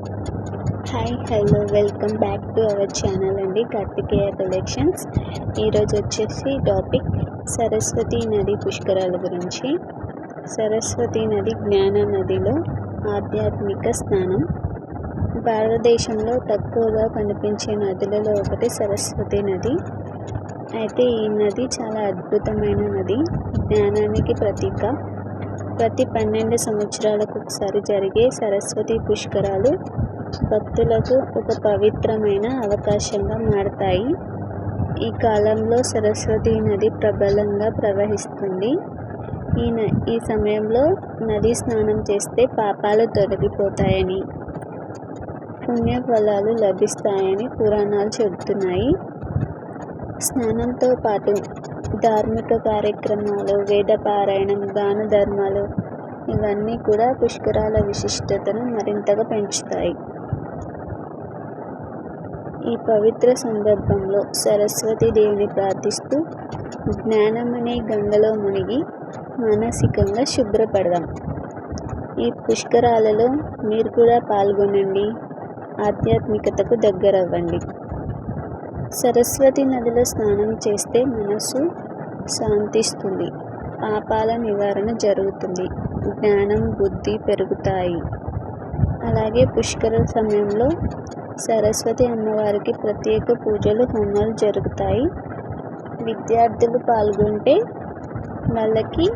Hi hello welcome back to our channel అండి Karthikeya collections ఈరోజు వచ్చేసి టాపిక్ సరస్వతి నది పుష్కరాల గురించి. సరస్వతి నది జ్ఞాన నదిలో ఆధ్యాత్మిక స్నానం. భారతదేశంలో తక్కువగా కనిపించే నదులలో ఒకటి సరస్వతి నది. అయితే ఈ నది చాలా అద్భుతమైన నది. జ్ఞానానికి ప్రతీక. ప్రతి పన్నెండు సంవత్సరాలకు ఒకసారి జరిగే సరస్వతి పుష్కరాలు భక్తులకు ఒక పవిత్రమైన అవకాశంగా మారతాయి. ఈ కాలంలో సరస్వతి నది ప్రబలంగా ప్రవహిస్తుంది. ఈ న ఈ సమయంలో నది స్నానం చేస్తే పాపాలు తొలగిపోతాయని పుణ్య ఫలాలు లభిస్తాయని పురాణాలు చెబుతున్నాయి. స్నానంతో పాటు ధార్మిక కార్యక్రమాలు వేద పారాయణం దాన ధర్మాలు ఇవన్నీ కూడా పుష్కరాల విశిష్టతను మరింతగా పెంచుతాయి. ఈ పవిత్ర సందర్భంలో సరస్వతి దేవిని ప్రార్థిస్తూ జ్ఞానమనే గంగలో మునిగి మానసికంగా శుభ్రపడదాం. ఈ పుష్కరాలలో మీరు కూడా పాల్గొనండి. ఆధ్యాత్మికతకు దగ్గరవ్వండి. సరస్వతి నదిలో స్నానం చేస్తే మనసు శాంతిస్తుంది. పాపాల నివారణ జరుగుతుంది. జ్ఞానం బుద్ధి పెరుగుతాయి. అలాగే పుష్కర సమయంలో సరస్వతి అమ్మవారికి ప్రత్యేక పూజలు హోమాలు జరుగుతాయి. విద్యార్థులు పాల్గొంటే వాళ్ళకి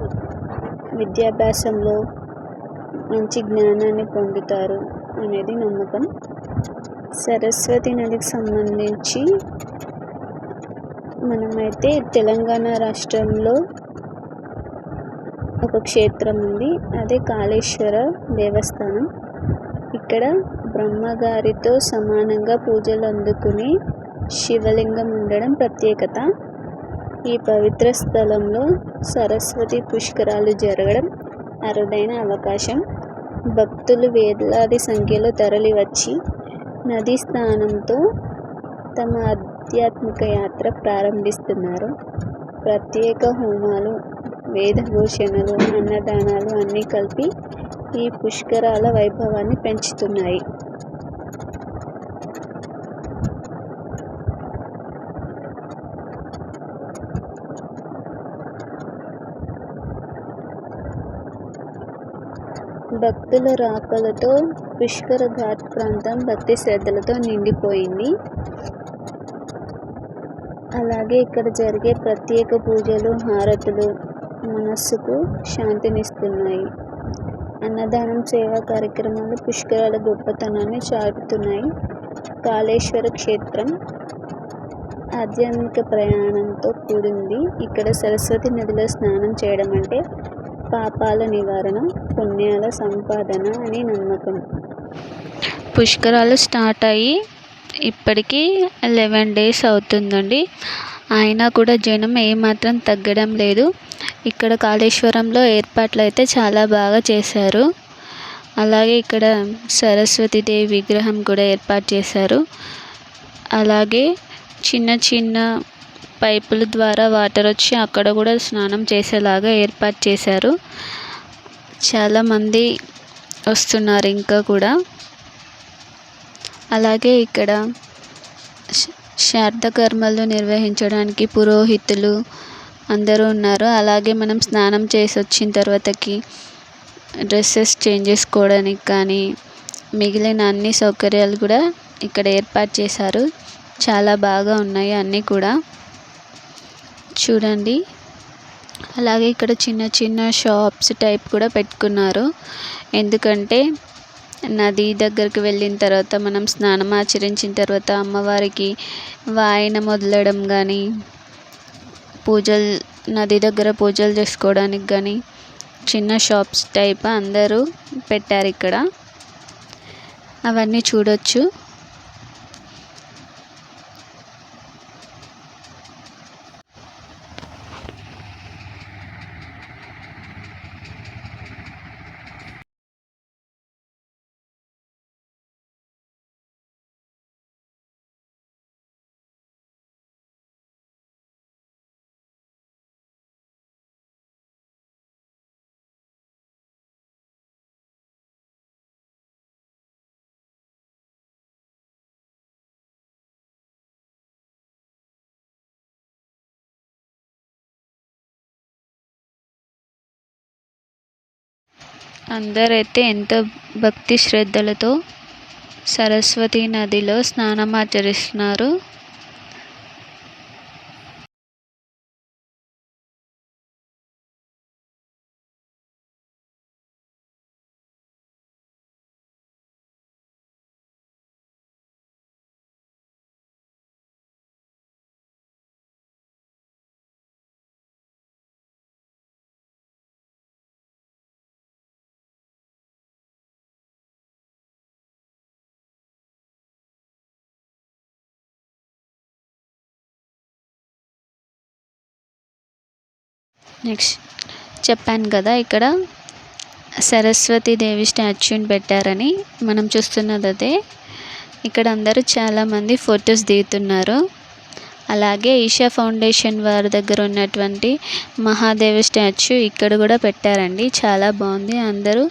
విద్యాభ్యాసంలో మంచి జ్ఞానాన్ని పొందుతారు అనేది నమ్మకం. సరస్వతి నదికి సంబంధించి మనమైతే తెలంగాణ రాష్ట్రంలో ఒక క్షేత్రం ఉంది. అదే కాళేశ్వర దేవస్థానం. ఇక్కడ బ్రహ్మగారితో సమానంగా పూజలు అందుకునే శివలింగం ఉండడం ప్రత్యేకత. ఈ పవిత్ర స్థలంలో సరస్వతి పుష్కరాలు జరగడం అరుదైన అవకాశం. భక్తులు వేలాది సంఖ్యలో తరలివచ్చి నదీ స్నానంతో తమ ఆధ్యాత్మిక యాత్ర ప్రారంభిస్తున్నారు. ప్రత్యేక హోమాలు వేదభూషణలు అన్నదానాలు అన్నీ కలిపి ఈ పుష్కరాల వైభవాన్ని పెంచుతున్నాయి. భక్తుల రాకలతో పుష్కర ఘాట్ ప్రాంతం భక్తి శ్రద్ధలతో నిండిపోయింది. అలాగే ఇక్కడ జరిగే ప్రత్యేక పూజలు హారతులు మనస్సుకు శాంతినిస్తున్నాయి. అన్నదానం సేవా కార్యక్రమాలు పుష్కరాల గొప్పతనాన్ని చాటుతున్నాయి. కాళేశ్వర క్షేత్రం ఆధ్యాత్మిక ప్రయాణంతో కూడింది. ఇక్కడ సరస్వతి నదిలో స్నానం చేయడం అంటే పాపాల నివారణ పుణ్యాల సంపాదన అని నమ్మకం. పుష్కరాలు స్టార్ట్ అయ్యి ఇప్పటికీ లెవెన్ డేస్ అవుతుందండి. అయినా కూడా జనం ఏమాత్రం తగ్గడం లేదు. ఇక్కడ కాళేశ్వరంలో ఏర్పాట్లు అయితే చాలా బాగా చేశారు. అలాగే ఇక్కడ సరస్వతీదేవి విగ్రహం కూడా ఏర్పాటు చేశారు. అలాగే చిన్న చిన్న పైపుల ద్వారా వాటర్ వచ్చి అక్కడ కూడా స్నానం చేసేలాగా ఏర్పాటు చేశారు. చాలామంది వస్తున్నారు ఇంకా కూడా. అలాగే ఇక్కడ శ్రాద్ధ కర్మలు నిర్వహించడానికి పురోహితులు అందరూ ఉన్నారు. అలాగే మనం స్నానం చేసి వచ్చిన తర్వాతకి డ్రెస్సెస్ చేంజ్ చేసుకోవడానికి కానీ మిగిలిన అన్ని సౌకర్యాలు కూడా ఇక్కడ ఏర్పాటు చేశారు. చాలా బాగా ఉన్నాయి అన్నీ కూడా. చూడండి. అలాగే ఇక్కడ చిన్న చిన్న షాప్స్ టైప్ కూడా పెట్టుకున్నారు. ఎందుకంటే నది దగ్గరికి వెళ్ళిన తర్వాత మనం స్నానం ఆచరించిన తర్వాత అమ్మవారికి వాయిన వదలడం కానీ పూజలు నది దగ్గర పూజలు చేసుకోవడానికి కానీ చిన్న షాప్స్ టైప్ అందరూ పెట్టారు ఇక్కడ. అవన్నీ చూడొచ్చు. అందరైతే ఎంతో భక్తి శ్రద్ధలతో సరస్వతి నదిలో స్నానం ఆచరిస్తున్నారు. నెక్స్ట్ చెప్పాను కదా ఇక్కడ సరస్వతీదేవి స్టాచ్యూని పెట్టారని. మనం చూస్తున్నది అదే. ఇక్కడ అందరూ చాలామంది ఫొటోస్ దిగుతున్నారు. అలాగే ఈషా ఫౌండేషన్ వారి దగ్గర ఉన్నటువంటి మహాదేవి స్టాచ్యూ ఇక్కడ కూడా పెట్టారండి. చాలా బాగుంది. అందరూ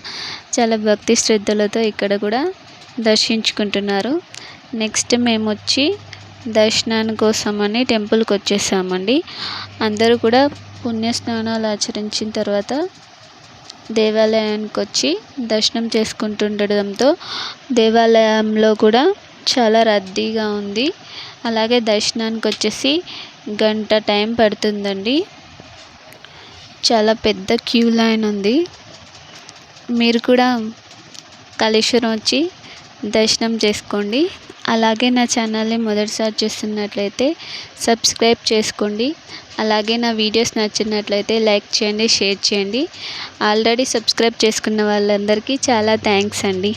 చాలా భక్తి శ్రద్ధలతో ఇక్కడ కూడా దర్శించుకుంటున్నారు. నెక్స్ట్ మేము వచ్చి దర్శనాని కోసమని టెంపుల్కి వచ్చేసామండి. అందరూ కూడా పుణ్యస్నానాలు ఆచరించిన తర్వాత దేవాలయానికి వచ్చి దర్శనం చేసుకుంటుండడంతో దేవాలయంలో కూడా చాలా రద్దీగా ఉంది. అలాగే దర్శనానికి వచ్చేసి గంట టైం పడుతుందండి. చాలా పెద్ద క్యూ లైన్ ఉంది. మీరు కూడా కాళేశ్వరం వచ్చి దర్శనం చేసుకోండి. అలాగే నా ఛానల్ని మొదటిసారి చూస్తున్నట్లయితే సబ్స్క్రైబ్ చేసుకోండి. అలాగే నా వీడియోస్ నచ్చినట్లయితే లైక్ చేయండి షేర్ చేయండి. ఆల్రెడీ సబ్స్క్రైబ్ చేసుకున్న వాళ్ళందరికీ చాలా థ్యాంక్స్ అండి.